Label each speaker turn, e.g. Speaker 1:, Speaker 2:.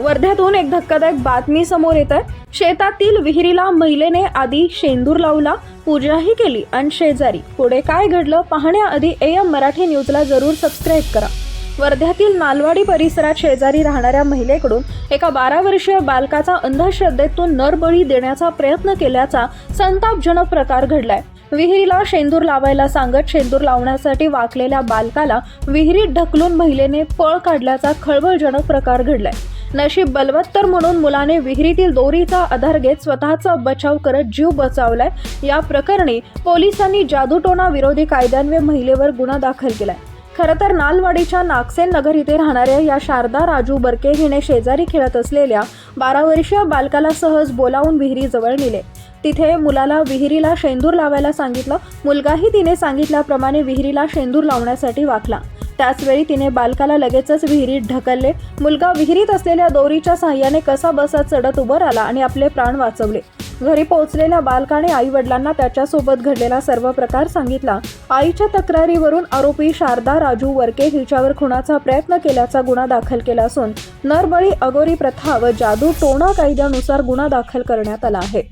Speaker 1: वर्ध्यातून एक धक्कादायक बातमी समोर येत आहे. शेतातील विहिरीला महिलेने आधी शेंदूर लावला पूजाही केली आणि शेजारी पुढे काय घडलं पाहण्याआधी एम मराठी न्यूजला जरूर सबस्क्राईब करा. वर्ध्यातील नालवाडी परिसरात शेजारी राहणाऱ्या महिलेकडून एका बारा वर्षीय बालकाचा अंधश्रद्धेतून नरबळी देण्याचा प्रयत्न केल्याचा संतापजनक प्रकार घडलाय. विहिरीला शेंदूर लावायला सांगत शेंदूर लावण्यासाठी वाकलेल्या बालकाला विहिरीत ढकलून महिलेने पळ काढल्याचा खळबळजनक प्रकार घडलाय. नशीब बलवत्तर म्हणून मुलाने विहिरीतील दोरीचा आधार घेत स्वतःचा बचाव करत जीव बचावलाय. या प्रकरणी पोलिसांनी जादूटोना विरोधी कायद्यान्वये महिलेवर गुन्हा दाखल केलाय. खरं तर नालवाडीच्या नागसेन नगर इथे राहणाऱ्या या शारदा राजू बर्के हिने शेजारी खेळत असलेल्या बारा वर्षीय बालकाला सहज बोलावून विहिरीजवळ नेले. तिथे मुलाला विहिरीला शेंदूर लावायला सांगितलं. मुलगाही तिने सांगितल्याप्रमाणे विहिरीला शेंदूर लावण्यासाठी वाकला. त्याचवेळी तिने बालकाला लगेचच विहिरीत ढकलले. मुलगा विहिरीत असलेल्या दोरीच्या सहाय्याने कसा बसा चढत उभं राहिला आणि आपले प्राण वाचवले. घरी पोहोचलेल्या बालकाने आई वडिलांना त्याच्यासोबत घडलेला सर्व प्रकार सांगितला. आईच्या तक्रारीवरून आरोपी शारदा राजू वरके हिच्यावर खुनाचा प्रयत्न केल्याचा गुन्हा दाखल केला असून नरबळी अगोरी प्रथा व जादू टोणा कायद्यानुसार गुन्हा दाखल करण्यात आला आहे.